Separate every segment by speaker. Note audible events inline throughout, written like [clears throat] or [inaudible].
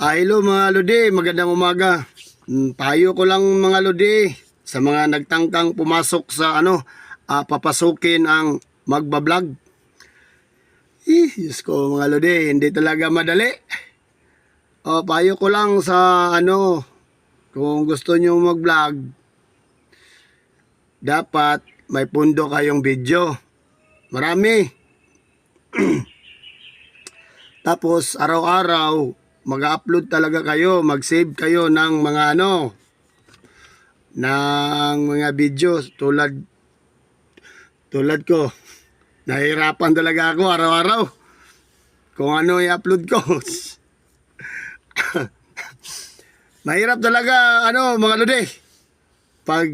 Speaker 1: Ah, hello mga Lodi, magandang umaga. Mm, Payo ko lang mga Lodi sa mga nagtangkang pumasok sa ano, ah, papasukin ang magbablog. Eh, Diyos ko mga Lodi, hindi talaga madali. Oh, payo ko lang sa ano, kung gusto nyo mag-vlog, dapat may pundo kayong video. Marami. [clears throat] Tapos araw-araw mag-upload talaga kayo, mag-save kayo ng mga ano ng mga videos tulad tulad ko. [laughs] Nahirapan talaga ako araw-araw kung ano i-upload ko. [laughs] Mahirap talaga ano mga lodi pag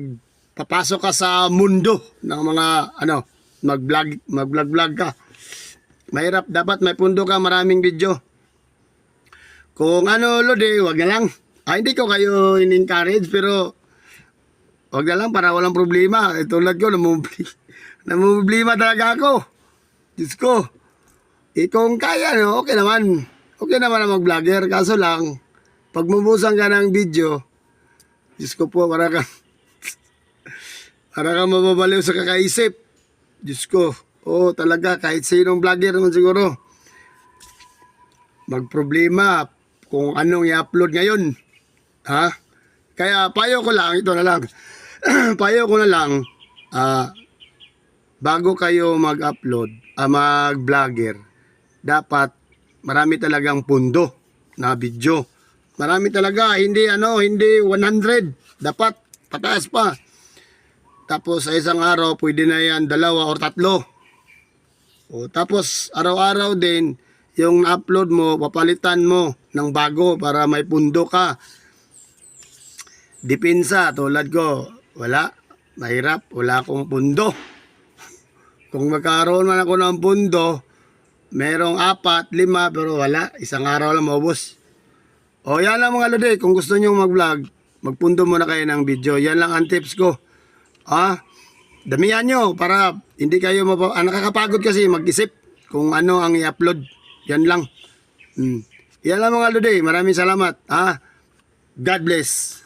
Speaker 1: papasok ka sa mundo ng mga ano mag-vlog mag-vlog-vlog ka. Mahirap dapat may pundo ka maraming video. Kung ano, Lodi, wag na lang. Ah, hindi ko kayo in-encourage, pero wag na lang para walang problema. Eh, tulad ko, namumubli, [laughs] namumblima talaga ako. Diyos ko. Eh, kung kaya, no, okay naman. Okay naman na mag-vlogger. Kaso lang, pag mumusan ka ng video, Diyos ko po, para ka, [laughs] para ka mababaliw sa kakaisip. Diyos ko. Oo, talaga, kahit sinong vlogger naman siguro magproblema kung anong i-upload ngayon. Ha? Kaya payo ko lang, ito na lang. [clears throat] payo ko na lang, ah, bago kayo mag-upload, ah, mag-vlogger, dapat marami talagang pundo na video. Marami talaga, hindi ano, hindi 100. Dapat pataas pa. Tapos sa isang araw, pwede na yan dalawa or tatlo. O, tapos araw-araw din, yung upload mo, papalitan mo ng bago para may pundo ka. Dipinsa, tulad ko, wala, mahirap, wala akong pundo. Kung magkaroon man ako ng pundo, merong apat, lima, pero wala, isang araw lang maubos. O yan lang mga lodi, kung gusto nyo mag-vlog, magpundo muna kayo ng video. Yan lang ang tips ko. Ah, damihan nyo para hindi kayo mapa... Ah, nakakapagod kasi mag-isip kung ano ang i-upload. Yan lang. Hmm. Yan lang mga lodi. Maraming salamat. Ah, God bless.